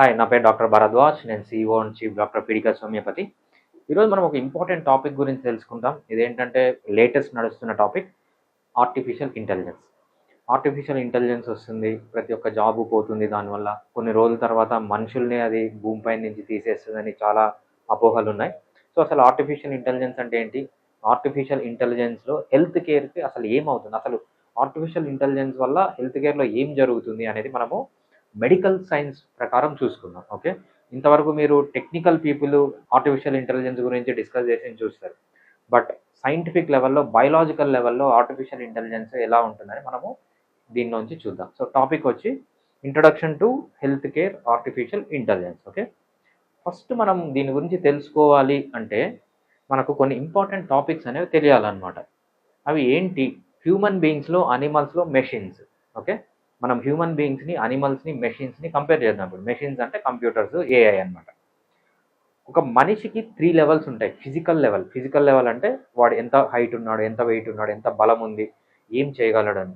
Hi నా పేరు doctor Bharadwaj. నేను సిఇఓ అండ్ చీఫ్ డాక్టర్ పీడికల్ హోమియోపతి ఈరోజు మనం ఒక ఇంపార్టెంట్ టాపిక్ గురించి తెలుసుకుందాం ఇదేంటంటే లేటెస్ట్ నడుస్తున్న topic artificial intelligence artificial intelligence వస్తుంది ప్రతి ఒక్క జాబ్ పోతుంది. దానివల్ల కొన్ని రోజుల తర్వాత మనుషుల్ని అది భూమిపై నుంచి తీసేస్తుందని చాలా అపోహలు ఉన్నాయి. సో అసలు ఆర్టిఫిషియల్ ఇంటెలిజెన్స్ అంటే ఏంటి? ఆర్టిఫిషియల్ ఇంటెలిజెన్స్లో హెల్త్ కేర్కి అసలు ఏమవుతుంది? అసలు ఆర్టిఫిషియల్ ఇంటెలిజెన్స్ వల్ల హెల్త్ కేర్లో ఏం జరుగుతుంది అనేది మనము మెడికల్ సైన్స్ ప్రకారం చూసుకుందాం ఓకే? ఇంతవరకు మీరు టెక్నికల్ పీపుల్ ఆర్టిఫిషియల్ ఇంటెలిజెన్స్ గురించి డిస్కస్ చేసి చూస్తారు. బట్ సైంటిఫిక్ లెవెల్లో బయలాజికల్ లెవెల్లో ఆర్టిఫిషియల్ ఇంటెలిజెన్స్ ఎలా ఉంటుందని మనము దీనిలోంచి చూద్దాం. సో టాపిక్ వచ్చి introduction to health care artificial intelligence okay? First మనం దీని గురించి తెలుసుకోవాలి అంటే మనకు కొన్ని ఇంపార్టెంట్ టాపిక్స్ అనేవి తెలియాలన్నమాట. అవి ఏంటి? హ్యూమన్ బీయింగ్స్లో అనిమల్స్లో మెషిన్స్ ఓకే? మనం హ్యూమన్ బీయింగ్స్ని అనిమల్స్ని మెషిన్స్ని కంపేర్ చేద్దాం. ఇప్పుడు మెషిన్స్ అంటే కంప్యూటర్స్ ఏఐ అన్నమాట. ఒక మనిషికి త్రీ లెవెల్స్ ఉంటాయి. ఫిజికల్ లెవెల్ ఫిజికల్ లెవెల్ అంటే వాడు ఎంత హైట్ ఉన్నాడు ఎంత వెయిట్ ఉన్నాడు ఎంత బలం ఉంది ఏం చేయగలడు అని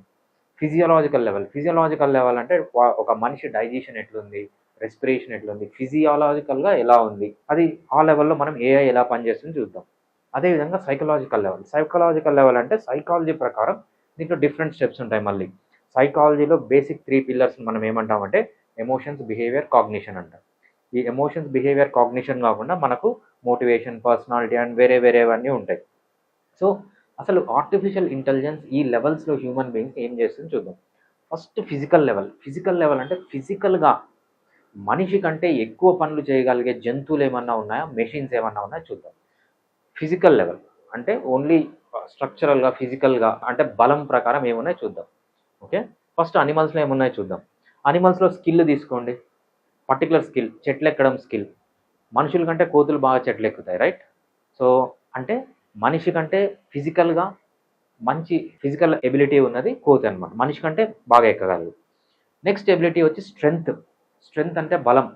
ఫిజియలాజికల్ లెవెల్ ఫిజియలాజికల్ లెవెల్ అంటే వా- ఒక మనిషి డైజెషన్ ఎట్లుంది రెస్పిరేషన్ ఎట్లుంది ఫిజియాలజికల్గా ఎలా ఉంది. అది ఆ లెవెల్లో మనం ఏఐ ఎలా పనిచేస్తుంది చూద్దాం. అదేవిధంగా సైకలాజికల్ లెవెల్ సైకలాజికల్ లెవెల్ అంటే సైకాలజీ ప్రకారం దీంట్లో డిఫరెంట్ స్టెప్స్ ఉంటాయి మళ్ళీ. సైకాలజీలో బేసిక్ త్రీ పిల్లర్స్ మనం ఏమంటామంటే ఎమోషన్స్ బిహేవియర్ కాగ్నిషన్ అంటాం. ఈ ఎమోషన్స్ బిహేవియర్ కాగ్నిషన్ కాకుండా మనకు మోటివేషన్ పర్సనాలిటీ అండ్ వేరే వేరేవన్నీ ఉంటాయి. సో అసలు ఆర్టిఫిషియల్ ఇంటెలిజెన్స్ ఈ లెవెల్స్లో హ్యూమన్ బీయింగ్స్ ఏం చేస్తుంది చూద్దాం. First physical level physical level అంటే ఫిజికల్గా మనిషి కంటే ఎక్కువ పనులు చేయగలిగే జంతువులు ఏమన్నా ఉన్నాయా? మెషిన్స్ ఏమన్నా ఉన్నాయా? చూద్దాం. ఫిజికల్ లెవెల్ అంటే ఓన్లీ స్ట్రక్చరల్గా ఫిజికల్గా అంటే బలం ప్రకారం ఏమున్నాయో చూద్దాం. ఓకే? ఫస్ట్ అనిమల్స్లో ఏమున్నాయో చూద్దాం. అనిమల్స్లో స్కిల్ తీసుకోండి. పర్టికులర్ స్కిల్ చెట్లు ఎక్కడం స్కిల్ మనుషుల కంటే కోతులు బాగా చెట్లు ఎక్కుతాయి రైట్ సో అంటే మనిషి కంటే ఫిజికల్గా మంచి ఫిజికల్ ఎబిలిటీ ఉన్నది కోతి అనమాట మనిషి కంటే బాగా ఎక్కగలదు. నెక్స్ట్ ఎబిలిటీ వచ్చి స్ట్రెంగ్త్ స్ట్రెంగ్త్ అంటే బలం.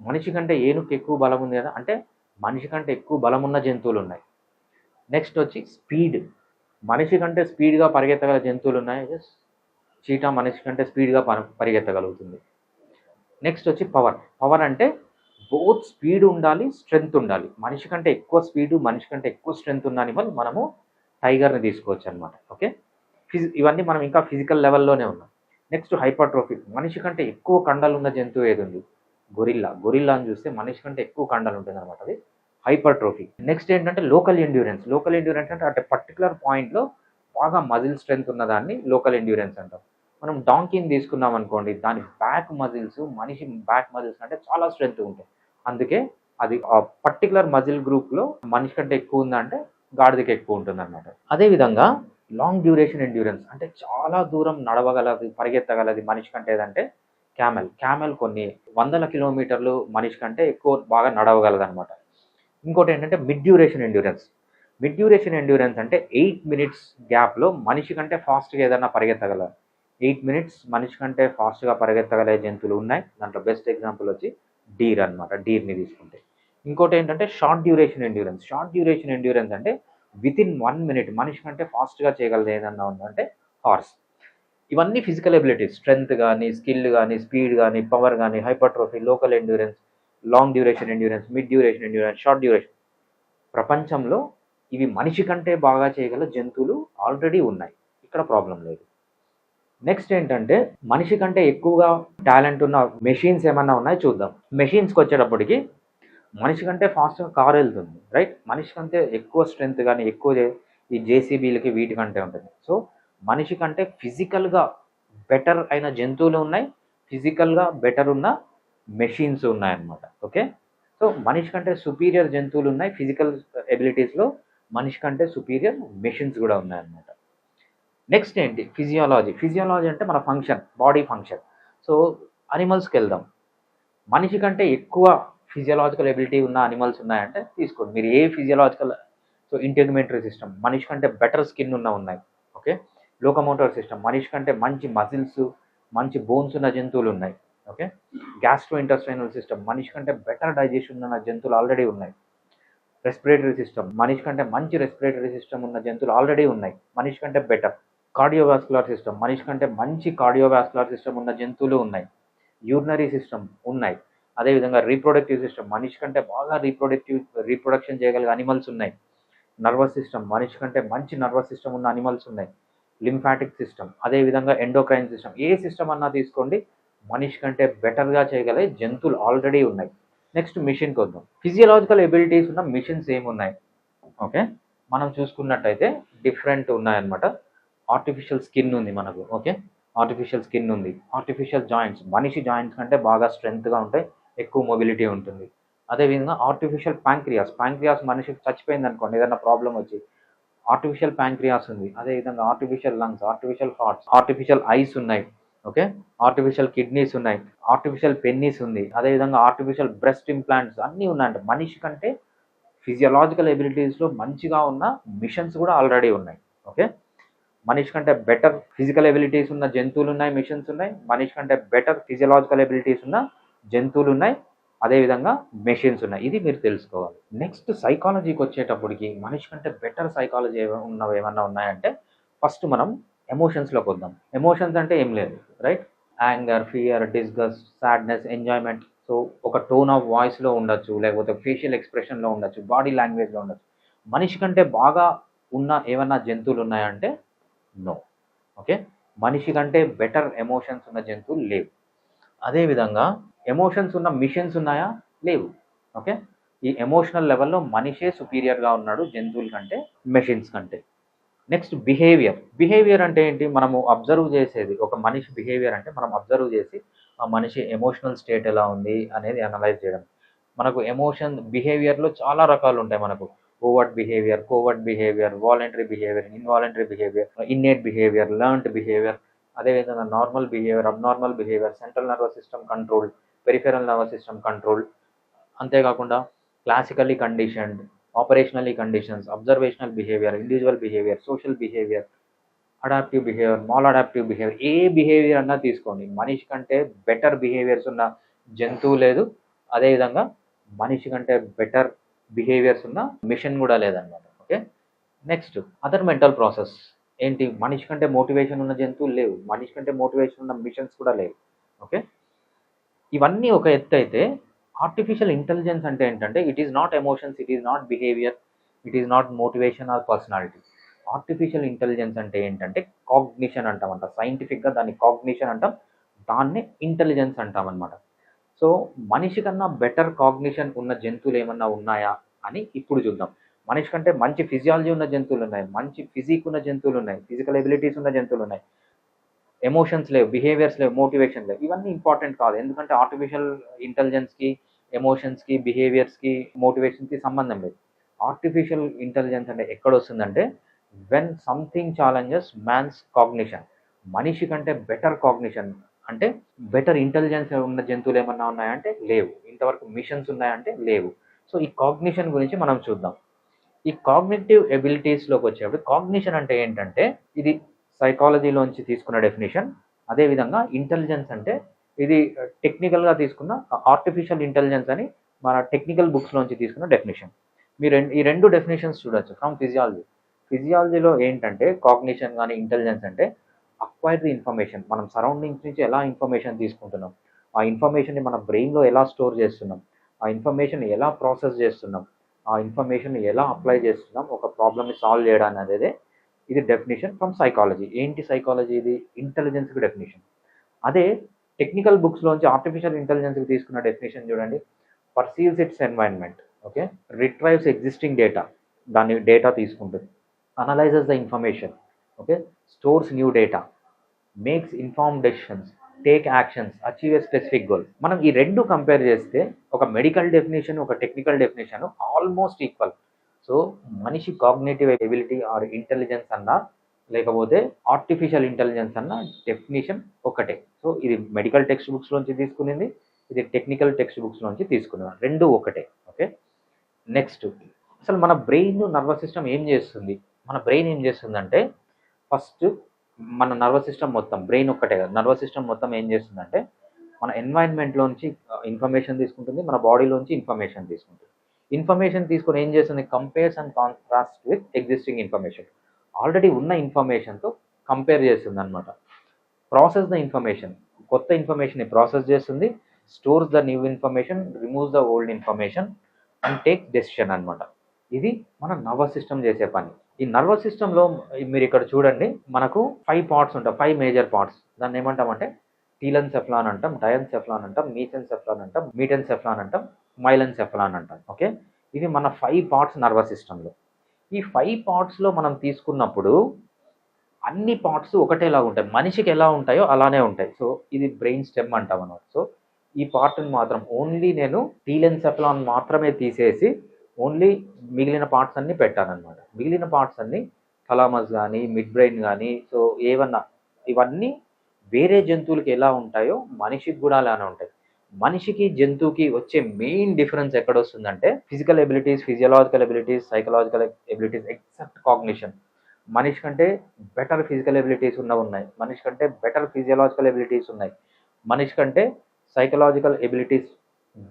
మనిషి కంటే ఏనుగుకి ఎక్కువ బలం ఉంది కదా అంటే మనిషి కంటే ఎక్కువ బలం ఉన్న జంతువులు ఉన్నాయి నెక్స్ట్ వచ్చి స్పీడ్ మనిషి కంటే స్పీడ్గా పరిగెత్తగల జంతువులు ఉన్నాయి చీటా మనిషి కంటే స్పీడ్గా పరిగెత్తగలుగుతుంది. నెక్స్ట్ వచ్చి పవర్ పవర్ అంటే బోత్ స్పీడ్ ఉండాలి స్ట్రెంగ్త్ ఉండాలి. మనిషి కంటే ఎక్కువ స్పీడు మనిషి కంటే ఎక్కువ స్ట్రెంగ్త్ ఉందని వల్ల మనము టైగర్ని తీసుకోవచ్చు అనమాట ఓకే ఫిజి ఇవన్నీ మనం ఇంకా ఫిజికల్ లెవెల్లోనే ఉన్నాం. నెక్స్ట్ హైపర్ట్రోఫీ మనిషి కంటే ఎక్కువ కండలు ఉన్న జంతువు ఏది ఉంది? గొరిల్లా. గొరిల్లా అని చూస్తే మనిషి కంటే ఎక్కువ కండలు ఉంటుంది అనమాట అది. హైపర్ట్రోఫీ నెక్స్ట్ ఏంటంటే లోకల్ ఎండ్యూరెన్స్ లోకల్ ఎండ్యూరెన్స్ అంటే అంటే పర్టికులర్ పాయింట్లో బాగా మజిల్ స్ట్రెంగ్త్ ఉన్న దాన్ని లోకల్ ఎండ్యూరెన్స్ అంటాం. మనం డాంకీని తీసుకున్నాం అనుకోండి దాని బ్యాక్ మజిల్స్ మనిషి బ్యాక్ మజిల్స్ అంటే చాలా స్ట్రెంగ్త్ ఉంటాయి. అందుకే అది ఆ పర్టికులర్ మజిల్ గ్రూప్లో మనిషి కంటే ఎక్కువ ఉందంటే గాడిదకి ఎక్కువ ఉంటుంది అనమాట అదేవిధంగా లాంగ్ డ్యూరేషన్ ఎండ్యూరెన్స్ అంటే చాలా దూరం నడవగలది పరిగెత్తగలది మనిషి కంటే ఏదంటే క్యామెల్ క్యామెల్ కొన్ని వందల కిలోమీటర్లు మనిషి కంటే ఎక్కువ బాగా నడవగలదు అనమాట ఇంకోటి ఏంటంటే mid duration endurance mid duration endurance అంటే ఎయిట్ మినిట్స్ గ్యాప్లో మనిషి కంటే ఫాస్ట్గా ఏదైనా పరిగెత్తగల ఎయిట్ మినిట్స్ మనిషి కంటే ఫాస్ట్గా పరిగెత్తగలే జంతువులు ఉన్నాయి. దాంట్లో బెస్ట్ ఎగ్జాంపుల్ వచ్చి డీర్ అనమాట డీర్ని తీసుకుంటే. ఇంకోటి ఏంటంటే short duration endurance short duration endurance అంటే విత్ ఇన్ వన్ మినిట్ మనిషి కంటే ఫాస్ట్గా చేయగలదు ఏదన్నా ఉందంటే హార్స్ ఇవన్నీ ఫిజికల్ ఎబిలిటీస్ స్ట్రెంగ్త్ కానీ స్కిల్ కానీ స్పీడ్ కానీ పవర్ కానీ hypertrophy local endurance long duration endurance mid duration endurance short duration ప్రపంచంలో ఇవి మనిషి కంటే బాగా చేయగల జంతువులు ఆల్రెడీ ఉన్నాయి. ఇక్కడ ప్రాబ్లం లేదు. నెక్స్ట్ ఏంటంటే మనిషి కంటే ఎక్కువగా టాలెంట్ ఉన్న మెషిన్స్ ఏమన్నా ఉన్నాయో చూద్దాం. మెషిన్స్కి వచ్చేటప్పటికి మనిషి కంటే ఫాస్ట్గా కారు వెళ్తుంది రైట్ మనిషి కంటే ఎక్కువ స్ట్రెంగ్త్ కానీ ఎక్కువ ఈ జేసీబీలకి వీటికంటే ఉంటుంది. సో మనిషి కంటే ఫిజికల్గా బెటర్ అయిన జంతువులు ఉన్నాయి ఫిజికల్గా బెటర్ ఉన్న మెషిన్స్ ఉన్నాయన్నమాట ఓకే? సో మనిషి కంటే సుపీరియర్ జంతువులు ఉన్నాయి ఫిజికల్ ఎబిలిటీస్లో మనిషి కంటే సుపీరియర్ మెషిన్స్ కూడా ఉన్నాయన్నమాట. నెక్స్ట్ ఏంటి? ఫిజియాలజీ ఫిజియాలజీ అంటే మన ఫంక్షన్ బాడీ ఫంక్షన్ సో అనిమల్స్కి వెళ్దాం. మనిషి కంటే ఎక్కువ ఫిజియలాజికల్ ఎబిలిటీ ఉన్న అనిమల్స్ ఉన్నాయంటే తీసుకోండి. మీరు ఏ ఫిజియలాజికల్ సో ఇంటెగ్మెంటరీ సిస్టమ్ మనిషి కంటే బెటర్ స్కిన్ ఉన్న ఉన్నాయి. ఓకే లోకమోటర్ సిస్టమ్ మనిషి కంటే మంచి మజిల్స్ మంచి బోన్స్ ఉన్న జంతువులు ఉన్నాయి. ఓకే గ్యాస్ట్రో ఇంటర్స్ట్రైనల్ సిస్టమ్ మనిషి కంటే బెటర్ డైజెషన్ ఉన్న జంతువులు ఆల్రెడీ ఉన్నాయి. రెస్పిరేటరీ సిస్టమ్ మనిషి కంటే మంచి రెస్పిరేటరీ సిస్టమ్ ఉన్న జంతువులు ఆల్రెడీ ఉన్నాయి. మనిషి కంటే బెటర్ కార్డియోవాస్కులర్ సిస్టమ్ మనిషి కంటే మంచి కార్డియోవాస్కులర్ సిస్టమ్ ఉన్న జంతువులు ఉన్నాయి. యూరినరీ సిస్టమ్ ఉన్నాయి. అదేవిధంగా రీప్రొడక్టివ్ సిస్టమ్ మనిషి కంటే బాగా రీప్రొడక్టివ్ రీప్రొడక్షన్ చేయగలిగే అనిమల్స్ ఉన్నాయి. నర్వస్ సిస్టమ్ మనిషి కంటే మంచి నర్వస్ సిస్టమ్ ఉన్న అనిమల్స్ ఉన్నాయి. లింఫాటిక్ సిస్టమ్ అదేవిధంగా ఎండోక్రైన్ సిస్టమ్ ఏ సిస్టమ్ అన్నా తీసుకోండి మనిషి కంటే బెటర్గా చేయగలిగే జంతువులు ఆల్రెడీ ఉన్నాయి. నెక్స్ట్ మిషన్కి వద్దాం. ఫిజియలాజికల్ ఎబిలిటీస్ ఉన్న మిషన్స్ ఏమున్నాయి? ఓకే? మనం చూసుకున్నట్టయితే డిఫరెంట్ ఉన్నాయన్నమాట. ఆర్టిఫిషియల్ స్కిన్ ఉంది మనకు ఓకే? ఆర్టిఫిషియల్ స్కిన్ ఉంది. ఆర్టిఫిషియల్ జాయింట్స్ మనిషి జాయింట్స్ కంటే బాగా స్ట్రెంగ్త్గా ఉంటాయి ఎక్కువ మొబిలిటీ ఉంటుంది. అదేవిధంగా ఆర్టిఫిషియల్ ప్యాంక్రియాస్ ప్యాంక్రియాస్ మనిషికి చచ్చిపోయింది అనుకోండి ఏదైనా ప్రాబ్లం వచ్చి ఆర్టిఫిషియల్ ప్యాంక్రియాస్ ఉంది. అదేవిధంగా artificial lungs artificial hearts artificial eyes ఉన్నాయి. ఓకే? ఆర్టిఫిషియల్ కిడ్నీస్ ఉన్నాయి. ఆర్టిఫిషియల్ పెన్నీస్ ఉంది. అదేవిధంగా ఆర్టిఫిషియల్ బ్రెస్ట్ ఇంప్లాంట్స్ అన్నీ ఉన్నాయంట. మనిషి కంటే ఫిజియలాజికల్ ఎబిలిటీస్లో మంచిగా ఉన్న మిషన్స్ కూడా ఆల్రెడీ ఉన్నాయి. ఓకే? మనిషి కంటే బెటర్ ఫిజికల్ ఎబిలిటీస్ ఉన్న జంతువులు ఉన్నాయి మిషన్స్ ఉన్నాయి. మనిషి కంటే బెటర్ ఫిజియలాజికల్ ఎబిలిటీస్ ఉన్న జంతువులు ఉన్నాయి. అదేవిధంగా మెషిన్స్ ఉన్నాయి. ఇది మీరు తెలుసుకోవాలి. నెక్స్ట్ సైకాలజీకి వచ్చేటప్పటికి మనిషి కంటే బెటర్ సైకాలజీ ఉన్నవి ఏమన్నా ఉన్నాయంటే ఫస్ట్ మనం ఎమోషన్స్లోకి వద్దాం. ఎమోషన్స్ అంటే ఏం లేదు right anger fear disgust sadness enjoyment so ఒక టోన్ ఆఫ్ వాయిస్లో ఉండొచ్చు లేకపోతే ఫేషియల్ ఎక్స్ప్రెషన్లో ఉండొచ్చు బాడీ లాంగ్వేజ్లో ఉండొచ్చు. మనిషి కంటే బాగా ఉన్న ఏమన్నా జంతువులు ఉన్నాయంటే నో ఓకే మనిషి కంటే బెటర్ ఎమోషన్స్ ఉన్న జంతువులు లేవు. అదేవిధంగా ఎమోషన్స్ ఉన్న మిషన్స్ ఉన్నాయా? లేవు. ఓకే ఈ ఎమోషనల్ లెవెల్లో మనిషే సుపీరియర్గా ఉన్నాడు జంతువుల కంటే మెషిన్స్ కంటే. నెక్స్ట్ బిహేవియర్ బిహేవియర్ అంటే ఏంటి? మనము అబ్జర్వ్ చేసేది. ఒక మనిషి బిహేవియర్ అంటే మనం అబ్జర్వ్ చేసి ఆ మనిషి ఎమోషనల్ స్టేట్ ఎలా ఉంది అనేది అనలైజ్ చేయడం. మనకు ఎమోషన్ బిహేవియర్లో చాలా రకాలు ఉంటాయి మనకు. Overt behaviour covert behaviour voluntary behaviour involuntary behaviour innate behaviour learned behaviour అదేవిధంగా normal behaviour abnormal behaviour central nervous system control peripheral nervous system control అంతేకాకుండా classically conditioned operationally conditions observational behaviour individual behaviour social behaviour adaptive behaviour maladaptive behaviour ఏ behaviour అన్నా తీసుకోండి. మనిషి కంటే better behaviours ఉన్న జంతువు లేదు. అదేవిధంగా మనిషి కంటే బెటర్ బిహేవియర్స్ ఉన్న మిషన్ కూడా లేదన్నమాట. Okay? Next other mental process ఏంటి? మనిషి కంటే మోటివేషన్ ఉన్న జంతువులు లేవు. మనిషి కంటే మోటివేషన్ ఉన్న మిషన్స్ కూడా లేవు. ఓకే? ఇవన్నీ ఒక ఎత్తు అయితే ఆర్టిఫిషియల్ ఇంటెలిజెన్స్ అంటే ఏంటంటే it is not emotions it is not behaviour it is not motivation or personality artificial intelligence అంటే ఏంటంటే కాగ్నిషన్ అంటామంట. సైంటిఫిక్గా దాన్ని కాగ్నిషన్ అంటాం. దాన్నే ఇంటెలిజెన్స్ అంటాం అనమాట సో మనిషి కన్నా బెటర్ కాగ్నిషన్ ఉన్న జంతువులు ఏమన్నా ఉన్నాయా అని ఇప్పుడు చూద్దాం. మనిషి కంటే మంచి ఫిజియాలజీ ఉన్న జంతువులు ఉన్నాయి మంచి ఫిజిక్ ఉన్న జంతువులు ఉన్నాయి ఫిజికల్ ఎబిలిటీస్ ఉన్న జంతువులు ఉన్నాయి. ఎమోషన్స్ లేవు బిహేవియర్స్ లేవు మోటివేషన్ లేవు. ఇవన్నీ ఇంపార్టెంట్ కాదు. ఎందుకంటే ఆర్టిఫిషియల్ ఇంటెలిజెన్స్కి ఎమోషన్స్కి బిహేవియర్స్కి మోటివేషన్కి సంబంధం లేదు. ఆర్టిఫిషియల్ ఇంటెలిజెన్స్ అంటే ఎక్కడ వస్తుందంటే when something challenges man's cognition మనిషి కంటే బెటర్ కాగ్నిషన్ అంటే బెటర్ ఇంటెలిజెన్స్ ఉన్న జంతువులు ఏమన్నా ఉన్నాయంటే లేవు. ఇంతవరకు మిషన్స్ ఉన్నాయంటే లేవు. సో ఈ కాగ్నిషన్ గురించి మనం చూద్దాం. ఈ కాగ్నిటివ్ ఎబిలిటీస్లోకి వచ్చేటప్పుడు కాగ్నిషన్ అంటే ఏంటంటే ఇది సైకాలజీలోంచి తీసుకున్న డెఫినేషన్ అదేవిధంగా ఇంటెలిజెన్స్ అంటే ఇది uh, టెక్నికల్గా తీసుకున్న uh, ఆర్టిఫిషియల్ ఇంటెలిజెన్స్ అని మన టెక్నికల్ బుక్స్లోంచి తీసుకున్న డెఫినేషన్ మీరు ఈ రెండు డెఫినేషన్స్ చూడొచ్చు ఫ్రమ్ ఫిజియాలజీ ఫిజియాలజీలో ఏంటంటే కాగ్నిషన్ కానీ ఇంటెలిజెన్స్ అంటే అక్వైర్డ్ ఇన్ఫర్మేషన్ మనం సరౌండింగ్స్ నుంచి ఎలా ఇన్ఫర్మేషన్ తీసుకుంటున్నాం? ఆ ఇన్ఫర్మేషన్ని మన బ్రెయిన్లో ఎలా స్టోర్ చేస్తున్నాం? ఆ ఇన్ఫర్మేషన్ ఎలా ప్రాసెస్ చేస్తున్నాం? ఆ ఇన్ఫర్మేషన్ ఎలా అప్లై చేస్తున్నాం? ఒక ప్రాబ్లమ్ని సాల్వ్ చేయడానికి అనేది ఇది డెఫినేషన్ ఫ్రమ్ సైకాలజీ ఏంటి సైకాలజీ ఇది? ఇంటెలిజెన్స్కి డెఫినేషన్ అదే టెక్నికల్ బుక్స్లోంచి ఆర్టిఫిషియల్ ఇంటెలిజెన్స్కి తీసుకున్న డెఫినేషన్ చూడండి. Perceives its environment okay retrieves existing data దాని డేటా తీసుకుంటుంది. Analyses the information okay stores new data makes informed decisions take actions achieve a specific goal మనం ఈ రెండు కంపేర్ చేస్తే ఒక మెడికల్ డెఫినేషన్ ఒక technical definition almost equal so మనిషి cognitive ability or intelligence అన్నా లేకపోతే ఆర్టిఫిషియల్ ఇంటెలిజెన్స్ అన్న డెఫినేషన్ ఒకటే. సో ఇది మెడికల్ టెక్స్ట్ బుక్స్ నుంచి తీసుకునింది ఇది టెక్నికల్ టెక్స్ట్ బుక్స్ నుంచి తీసుకున్నాను రెండు ఒకటే ఓకే? నెక్స్ట్ అసలు మన బ్రెయిన్ నర్వస్ సిస్టమ్ ఏం చేస్తుంది? మన బ్రెయిన్ ఏం చేస్తుందంటే ఫస్ట్ మన నర్వస్ సిస్టమ్ మొత్తం బ్రెయిన్ ఒక్కటే కదా నర్వస్ సిస్టమ్ మొత్తం ఏం చేస్తుందంటే మన ఎన్వైరన్మెంట్లోంచి ఇన్ఫర్మేషన్ uh, తీసుకుంటుంది మన బాడీలోంచి ఇన్ఫర్మేషన్ తీసుకుంటుంది. ఇన్ఫర్మేషన్ తీసుకొని ఏం చేస్తుంది? Compares and contrast with existing information already ఉన్న ఇన్ఫర్మేషన్తో కంపేర్ చేస్తుంది అనమాట ప్రాసెస్ ద ఇన్ఫర్మేషన్ కొత్త ఇన్ఫర్మేషన్ని ప్రాసెస్ చేస్తుంది. Stores the new information removes the old information and take decision అనమాట ఇది మన నర్వస్ సిస్టమ్ చేసే పని. ఈ నర్వస్ సిస్టంలో మీరు ఇక్కడ చూడండి మనకు ఫైవ్ పార్ట్స్ ఉంటాయి. ఫైవ్ మేజర్ పార్ట్స్ దాన్ని ఏమంటామంటే టీలన్ సెఫ్లాన్ అంటాం డయన్ సెఫ్లాన్ అంటాం మీథెన్ సెఫ్లాన్ అంటాం మీటెన్ సెఫ్లాన్ అంటాం మైలన్ సెఫ్లాన్ అంటాం. ఓకే? ఇది మన ఫైవ్ పార్ట్స్ నర్వస్ సిస్టంలో. ఈ ఫైవ్ పార్ట్స్లో మనం తీసుకున్నప్పుడు అన్ని పార్ట్స్ ఒకటేలా ఉంటాయి. మనిషికి ఎలా ఉంటాయో అలానే ఉంటాయి. సో ఇది బ్రెయిన్ స్టెమ్ అంటాం అనమాట సో ఈ పార్ట్ని మాత్రం ఓన్లీ నేను టీలెన్ సెఫ్లాన్ మాత్రమే తీసేసి ఓన్లీ మిగిలిన పార్ట్స్ అన్నీ పెట్టానమాట మిగిలిన పార్ట్స్ అన్ని థలామస్ కానీ మిడ్ బ్రెయిన్ కానీ సో ఏమన్నా ఇవన్నీ వేరే జంతువులకి ఎలా ఉంటాయో మనిషికి కూడా అలానే ఉంటాయి. మనిషికి జంతువుకి వచ్చే మెయిన్ డిఫరెన్స్ ఎక్కడ వస్తుందంటే physical abilities physiological abilities psychological abilities exact cognition మనిషి కంటే బెటర్ ఫిజికల్ ఎబిలిటీస్ ఉన్న ఉన్నాయి. మనిషి కంటే బెటర్ ఫిజియలాజికల్ ఎబిలిటీస్ ఉన్నాయి. మనిషి కంటే సైకలాజికల్ ఎబిలిటీస్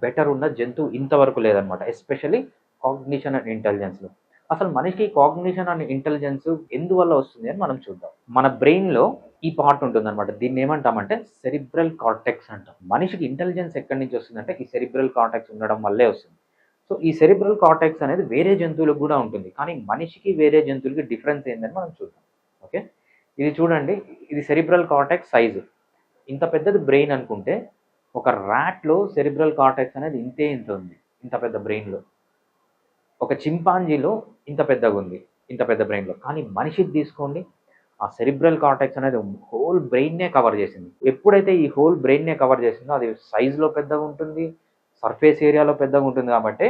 బెటర్ ఉన్న జంతువు ఇంతవరకు లేదనమాట ఎస్పెషలీ కాగ్నిషన్ అండ్ ఇంటెలిజెన్స్లో అసలు మనిషికి కాగ్నిషన్ అండ్ ఇంటెలిజెన్స్ ఎందువల్ల వస్తుంది అని మనం చూద్దాం. మన బ్రెయిన్లో ఈ పార్ట్ ఉంటుంది అనమాట దీన్ని ఏమంటామంటే సెరిబ్రల్ కార్టెక్స్ అంటాం. మనిషికి ఇంటెలిజెన్స్ ఎక్కడి నుంచి వస్తుందంటే ఈ సెరిబ్రల్ కార్టెక్స్ ఉండడం వల్లే వస్తుంది. సో ఈ సెరిబ్రల్ కార్టెక్స్ అనేది వేరే జంతువులకు కూడా ఉంటుంది. కానీ మనిషికి వేరే జంతువులకి డిఫరెన్స్ ఏందని మనం చూద్దాం. ఓకే? ఇది చూడండి. ఇది సెరిబ్రల్ కార్టెక్స్ సైజు. ఇంత పెద్దది బ్రెయిన్ అనుకుంటే ఒక ర్యాట్లో సెరిబ్రల్ కార్టెక్స్ అనేది ఇంతే ఇంత ఉంది. ఇంత పెద్ద బ్రెయిన్లో. ఒక చింపాంజీలో ఇంత పెద్దగా ఉంది ఇంత పెద్ద బ్రెయిన్లో కానీ మనిషికి తీసుకోండి ఆ సెరిబ్రల్ కార్టెక్స్ అనేది హోల్ బ్రెయిన్నే కవర్ చేసింది. ఎప్పుడైతే ఈ హోల్ బ్రెయిన్నే కవర్ చేసిందో అది సైజులో పెద్దగా ఉంటుంది సర్ఫేస్ ఏరియాలో పెద్దగా ఉంటుంది కాబట్టి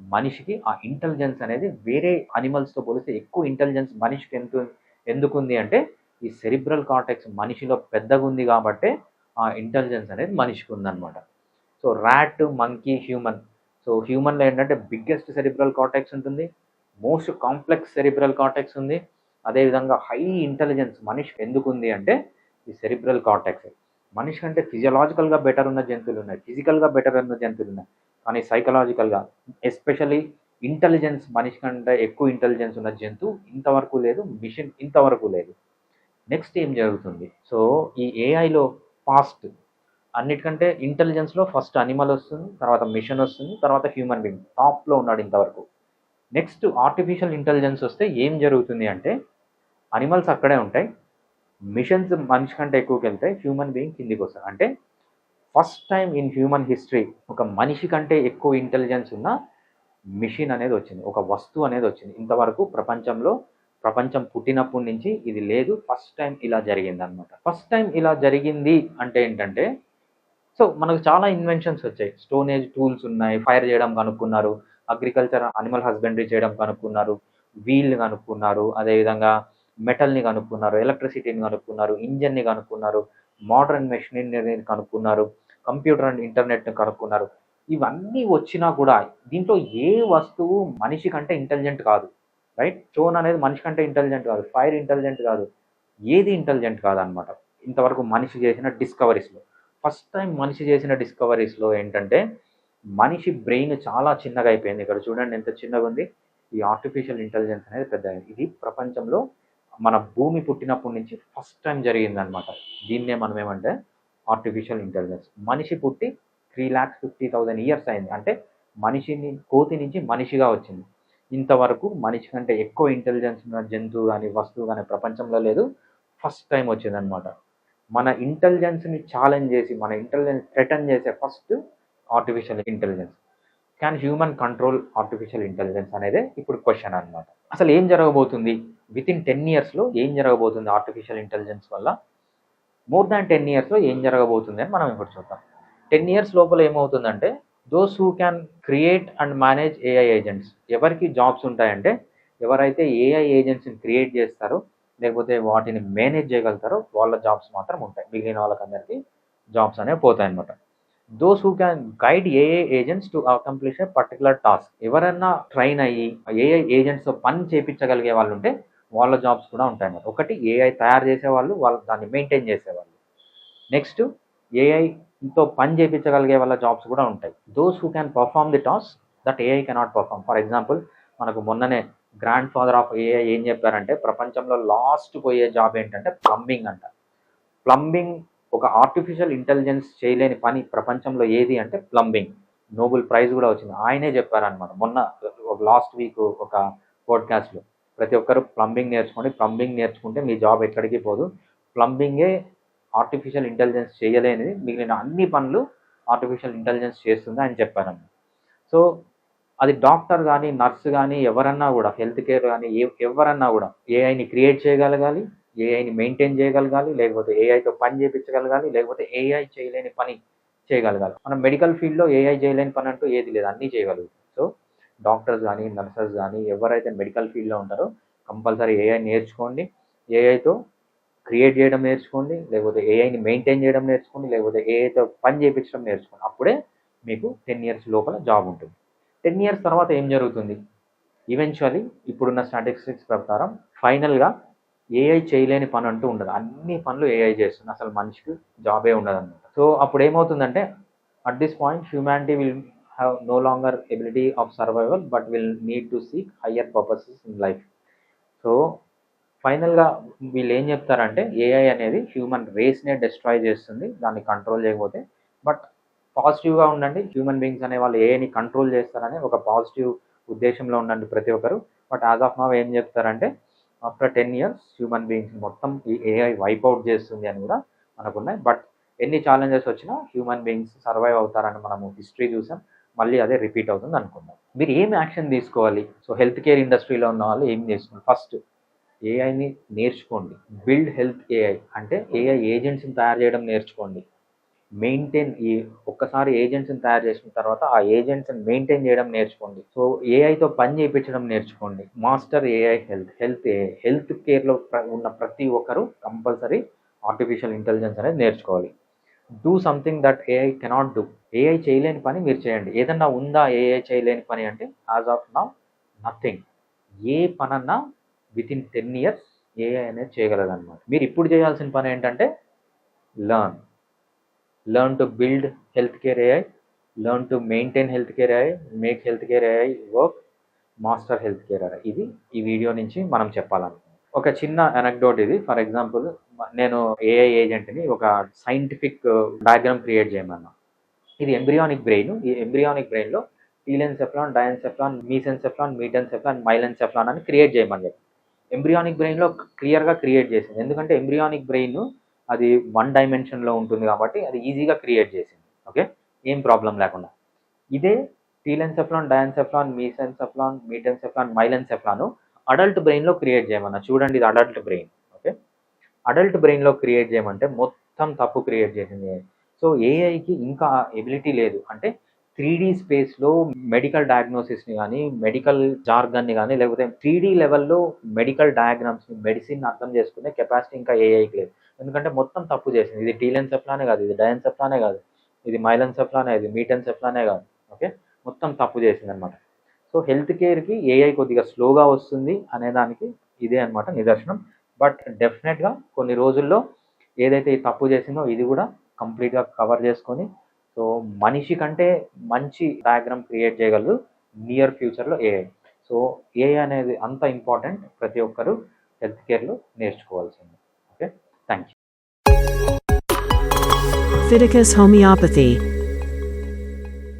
మనిషికి ఆ ఇంటెలిజెన్స్ అనేది వేరే అనిమల్స్తో పోలిస్తే ఎక్కువ ఇంటెలిజెన్స్ మనిషికి ఎంత ఎందుకుంది అంటే ఈ సెరిబ్రల్ కార్టెక్స్ మనిషిలో పెద్దగా ఉంది కాబట్టి ఆ ఇంటెలిజెన్స్ అనేది మనిషికి ఉందన్నమాట. So rat monkey human so హ్యూమన్లో ఏంటంటే బిగ్గెస్ట్ సెరిబ్రల్ కార్టెక్స్ ఉంటుంది మోస్ట్ కాంప్లెక్స్ సెరిబ్రల్ కార్టెక్స్ ఉంది. అదేవిధంగా హై ఇంటెలిజెన్స్ మనిషి ఎందుకు ఉంది అంటే ఈ సెరిబ్రల్ కార్టెక్స్ మనిషి కంటే ఫిజియలాజికల్గా బెటర్ ఉన్న జంతువులు ఉన్నాయి ఫిజికల్గా బెటర్ ఉన్న జంతువులు ఉన్నాయి. కానీ సైకలాజికల్గా ఎస్పెషలీ ఇంటెలిజెన్స్ మనిషి కంటే ఎక్కువ ఇంటెలిజెన్స్ ఉన్న జంతువు ఇంతవరకు లేదు మిషన్ ఇంతవరకు లేదు. నెక్స్ట్ ఏం జరుగుతుంది? సో ఈ ఏఐలో ఫాస్ట్ అన్నిటికంటే ఇంటెలిజెన్స్లో ఫస్ట్ అనిమల్ వస్తుంది తర్వాత మిషన్ వస్తుంది తర్వాత హ్యూమన్ బీయింగ్ టాప్లో ఉన్నాడు ఇంతవరకు. నెక్స్ట్ ఆర్టిఫిషియల్ ఇంటెలిజెన్స్ వస్తే ఏం జరుగుతుంది అంటే అనిమల్స్ అక్కడే ఉంటాయి. మిషన్స్ మనిషి కంటే ఎక్కువకి వెళ్తాయి హ్యూమన్ బీయింగ్ కిందికి వస్తాయి అంటే first time in human history ఒక మనిషి కంటే ఎక్కువ ఇంటెలిజెన్స్ ఉన్న మిషన్ అనేది వచ్చింది. ఒక వస్తువు అనేది వచ్చింది. ఇంతవరకు ప్రపంచంలో ప్రపంచం పుట్టినప్పటి నుంచి ఇది లేదు. ఫస్ట్ టైం ఇలా జరిగింది అనమాట ఫస్ట్ టైం ఇలా జరిగింది అంటే ఏంటంటే సో మనకు చాలా ఇన్వెన్షన్స్ వచ్చాయి. స్టోన్ ఏజ్ టూల్స్ ఉన్నాయి. ఫైర్ చేయడం కనుక్కున్నారు. అగ్రికల్చర్ అనిమల్ హస్బెండరీ చేయడం కనుక్కున్నారు. వీల్ని కనుక్కున్నారు. అదేవిధంగా మెటల్ని కనుక్కున్నారు. ఎలక్ట్రిసిటీని కనుక్కున్నారు. ఇంజన్ని కనుక్కున్నారు. మోడర్న్ మెషినరీని కనుక్కున్నారు. కంప్యూటర్ అండ్ ఇంటర్నెట్ని కనుక్కున్నారు. ఇవన్నీ వచ్చినా కూడా దీంట్లో ఏ వస్తువు మనిషి కంటే ఇంటెలిజెంట్ కాదు. రైట్ స్టోన్ అనేది మనిషి కంటే ఇంటెలిజెంట్ కాదు. ఫైర్ ఇంటెలిజెంట్ కాదు. ఏది ఇంటెలిజెంట్ కాదనమాట ఇంతవరకు మనిషి చేసిన డిస్కవరీస్లో ఫస్ట్ టైం మనిషి చేసిన డిస్కవరీస్లో ఏంటంటే మనిషి బ్రెయిన్ చాలా చిన్నగా అయిపోయింది. ఇక్కడ చూడండి ఎంత చిన్నగా ఉంది. ఈ ఆర్టిఫిషియల్ ఇంటెలిజెన్స్ అనేది పెద్ద ఇది ప్రపంచంలో మన భూమి పుట్టినప్పటి నుంచి ఫస్ట్ టైం జరిగిందనమాట దీన్నే మనం ఏమంటే ఆర్టిఫిషియల్ ఇంటెలిజెన్స్. మనిషి పుట్టి three lakhs fifty thousand years అయింది. అంటే మనిషిని కోతి నుంచి మనిషిగా వచ్చింది. ఇంతవరకు మనిషి కంటే ఎక్కువ ఇంటెలిజెన్స్ ఉన్న జంతువు కానీ వస్తువు కానీ ప్రపంచంలో లేదు. ఫస్ట్ టైం వచ్చిందనమాట మన ఇంటెలిజెన్స్ని ఛాలెంజ్ చేసి మన ఇంటెలిజెన్స్ థ్రెటన్ చేసే first artificial intelligence can human control artificial intelligence అనేది ఇప్పుడు క్వశ్చన్ అనమాట అసలు ఏం జరగబోతుంది? విత్ ఇన్ టెన్ ఇయర్స్లో ఏం జరగబోతుంది ఆర్టిఫిషియల్ ఇంటెలిజెన్స్ వల్ల? మోర్ దాన్ టెన్ ఇయర్స్లో ఏం జరగబోతుంది అని మనం ఇప్పుడు చూద్దాం. టెన్ ఇయర్స్ లోపల ఏమవుతుందంటే those who can create and manage AI agents ఎవరికి జాబ్స్ ఉంటాయంటే ఎవరైతే ఏఐ ఏజెంట్స్ని క్రియేట్ చేస్తారో లేకపోతే వాటిని మేనేజ్ చేయగలుగుతారో వాళ్ళ జాబ్స్ మాత్రం ఉంటాయి. మిగిలిన వాళ్ళకందరికీ జాబ్స్ అనేవి పోతాయి అనమాట those who can guide AI agents to accomplish a particular task ఎవరైనా ట్రైన్ అయ్యి ఏఐ ఏజెంట్స్తో పని చేయించగలిగే వాళ్ళు ఉంటే వాళ్ళ జాబ్స్ కూడా ఉంటాయన్నమాట. ఒకటి ఏఐ తయారు చేసేవాళ్ళు వాళ్ళు దాన్ని మెయింటైన్ చేసేవాళ్ళు. నెక్స్ట్ ఏఐతో పని చేయించగలిగే వాళ్ళ జాబ్స్ కూడా ఉంటాయి. Those who can perform the task that AI cannot perform for example మనకు మొన్ననే గ్రాండ్ ఫాదర్ ఆఫ్ ఏఐ ఏం చెప్పారంటే ప్రపంచంలో లాస్ట్ పోయే జాబ్ ఏంటంటే ప్లంబింగ్ అంట. ప్లంబింగ్ ఒక ఆర్టిఫిషియల్ ఇంటెలిజెన్స్ చేయలేని పని ప్రపంచంలో ఏది అంటే ప్లంబింగ్ నోబెల్ ప్రైజ్ కూడా వచ్చింది. ఆయనే చెప్పారనమాట మొన్న ఒక లాస్ట్ వీక్ ఒక పోడ్కాస్ట్లో ప్రతి ఒక్కరు ప్లంబింగ్ నేర్చుకోండి ప్లంబింగ్ నేర్చుకుంటే మీ జాబ్ ఎక్కడికి పోదు. ప్లంబింగే ఆర్టిఫిషియల్ ఇంటెలిజెన్స్ చేయలేనిది. మిగిలిన అన్ని పనులు ఆర్టిఫిషియల్ ఇంటెలిజెన్స్ చేస్తుంది అని చెప్పారన్నమాట. సో అది డాక్టర్ కానీ నర్స్ కానీ ఎవరన్నా కూడా హెల్త్ కేర్ కానీ ఎవరన్నా కూడా ఏఐని క్రియేట్ చేయగలగాలి ఏఐని మెయింటైన్ చేయగలగాలి లేకపోతే ఏఐతో పని చేయించగలగాలి లేకపోతే ఏఐ చేయలేని పని చేయగలగాలి. మనం మెడికల్ ఫీల్డ్లో ఏఐ చేయలేని పని అంటూ ఏది లేదు అన్నీ చేయగలుగుతాం. సో డాక్టర్స్ కానీ నర్సెస్ కానీ ఎవరైతే మెడికల్ ఫీల్డ్లో ఉంటారో కంపల్సరీ ఏఐ నేర్చుకోండి. ఏఐతో క్రియేట్ చేయడం నేర్చుకోండి లేకపోతే ఏఐని మెయింటైన్ చేయడం నేర్చుకోండి లేకపోతే ఏఐతో పని చేయించడం నేర్చుకోండి. అప్పుడే మీకు టెన్ ఇయర్స్ లోపల జాబ్ ఉంటుంది. టెన్ ఇయర్స్ తర్వాత ఏం జరుగుతుంది? ఈవెన్చువలీ ఇప్పుడున్న స్టాటిస్టిక్స్ ప్రకారం ఫైనల్గా ఏఐ చేయలేని పని అంటూ ఉండదు. అన్ని పనులు ఏఐ చేస్తుంది. అసలు మనిషికి జాబే ఉండదు అనమాట సో అప్పుడు ఏమవుతుందంటే at this point humanity will have no longer ability of survival but will need to seek higher purposes in life so ఫైనల్గా వీళ్ళు ఏం చెప్తారంటే ఏఐ అనేది హ్యూమన్ రేస్నే డిస్ట్రాయ్ చేస్తుంది. దాన్ని కంట్రోల్ చేయకపోతే బట్ పాజిటివ్గా ఉండండి. హ్యూమన్ బీయింగ్స్ అనే వాళ్ళు ఏఐని కంట్రోల్ చేస్తారని ఒక పాజిటివ్ ఉద్దేశంలో ఉండండి ప్రతి ఒక్కరు. బట్ యాజ్ ఆఫ్ నవ్ ఏం చెప్తారంటే after ten years human beings మొత్తం ఈ ఏఐ వైప్ అవుట్ చేస్తుంది అని కూడా మనకున్నాయి. బట్ ఎన్ని ఛాలెంజెస్ వచ్చినా హ్యూమన్ బీయింగ్స్ సర్వైవ్ అవుతారని మనము హిస్టరీ చూసాం. మళ్ళీ అదే రిపీట్ అవుతుంది అనుకుందాం. మీరు ఏం యాక్షన్ తీసుకోవాలి? సో హెల్త్ కేర్ ఇండస్ట్రీలో ఉన్న వాళ్ళు ఏం చేసుకోండి ఫస్ట్ ఏఐని నేర్చుకోండి. బిల్డ్ హెల్త్ ఏఐ అంటే ఏఐ ఏజెంట్స్ని తయారు చేయడం నేర్చుకోండి. మెయింటైన్ ఈ ఒక్కసారి ఏజెంట్స్ని తయారు చేసిన తర్వాత ఆ ఏజెంట్స్ని మెయింటైన్ చేయడం నేర్చుకోండి. సో ఏఐతో పని చేయించడం నేర్చుకోండి. Master AI health health health కేర్లో ఉన్న ప్రతి ఒక్కరు కంపల్సరీ ఆర్టిఫిషియల్ ఇంటెలిజెన్స్ అనేది నేర్చుకోవాలి. Do something that AI cannot do. AI చేయలేని పని మీరు చేయండి. ఏదన్నా ఉందా ఏఐ చేయలేని పని అంటే యాజ్ ఆఫ్ నౌ నథింగ్. ఏ పనన్నా within ten years AI అనేది చేయగలదన్నమాట మీరు ఇప్పుడు చేయాల్సిన పని ఏంటంటే learn. Learn to build health care AI learn to maintain health care healthcare make health care healthcare AI. Master health care ఇది ఈ వీడియో నుంచి మనం చెప్పాలనుకుంటున్నాం. ఒక చిన్న అనెక్డోట్ ఇది. ఫర్ ఎగ్జాంపుల్ నేను ఏఐ ఏజెంట్ని ఒక సైంటిఫిక్ డయాగ్రామ్ క్రియేట్ చేయమన్నా. ఇది ఎంబ్రియానిక్ బ్రెయిన్ ఈ ఎంబ్రియానిక్ బ్రెయిన్లో టీలెన్సెఫ్లాన్ డయన్సెఫ్లాన్ మీసెన్సెఫ్లాన్ మీటెన్సెఫ్లాన్ మైలెన్సెఫ్లాన్ అని క్రియేట్ చేయమని చెప్పి. ఎంబ్రియానిక్ బ్రెయిన్లో క్లియర్గా క్రియేట్ చేసింది. ఎందుకంటే ఎంబ్రియానిక్ బ్రెయిన్ అది వన్ డైమెన్షన్లో ఉంటుంది కాబట్టి అది ఈజీగా క్రియేట్ చేసింది. ఓకే ఏం ప్రాబ్లం లేకుండా. ఇదే టీలెన్సెఫ్లాన్ డయాన్సెఫ్లాన్ మీసెన్సెఫ్లాన్ మీటెన్సెఫ్లాన్ మైలెన్సెఫ్లాన్ అడల్ట్ బ్రెయిన్లో క్రియేట్ చేయమన్నా. చూడండి ఇది అడల్ట్ బ్రెయిన్ ఓకే అడల్ట్ బ్రెయిన్లో క్రియేట్ చేయమంటే మొత్తం తప్పు క్రియేట్ చేసింది సో ఏఐకి ఇంకా ఎబిలిటీ లేదు. అంటే త్రీ డీ స్పేస్లో మెడికల్ డయాగ్నోసిస్ని కానీ మెడికల్ జార్గన్ని కానీ లేకపోతే త్రీ డీ లెవెల్లో మెడికల్ డయాగ్రామ్స్ని మెడిసిన్ అర్థం చేసుకునే కెపాసిటీ ఇంకా ఏఐకి లేదు. ఎందుకంటే మొత్తం తప్పు చేసింది. ఇది టీలెన్ సెఫ్లానే కాదు ఇది డయన్ సెఫ్లానే కాదు ఇది మైలన్ సెఫ్లానే ఇది మీటన్ సెఫ్లానే కాదు ఓకే మొత్తం తప్పు చేసింది అనమాట సో హెల్త్ కేర్కి ఏఐ కొద్దిగా స్లోగా వస్తుంది అనేదానికి ఇదే అనమాట నిదర్శనం. బట్ డెఫినెట్గా కొన్ని రోజుల్లో ఏదైతే ఈ తప్పు చేసిందో ఇది కూడా కంప్లీట్గా కవర్ చేసుకొని సో మనిషి కంటే మంచి డయాగ్రామ్ క్రియేట్ చేయగలదు నియర్ ఫ్యూచర్లో ఏఐ సో ఏఐ అనేది అంత ఇంపార్టెంట్ ప్రతి ఒక్కరు హెల్త్ కేర్లో నేర్చుకోవాల్సింది. Pharmaceuticus homeopathy.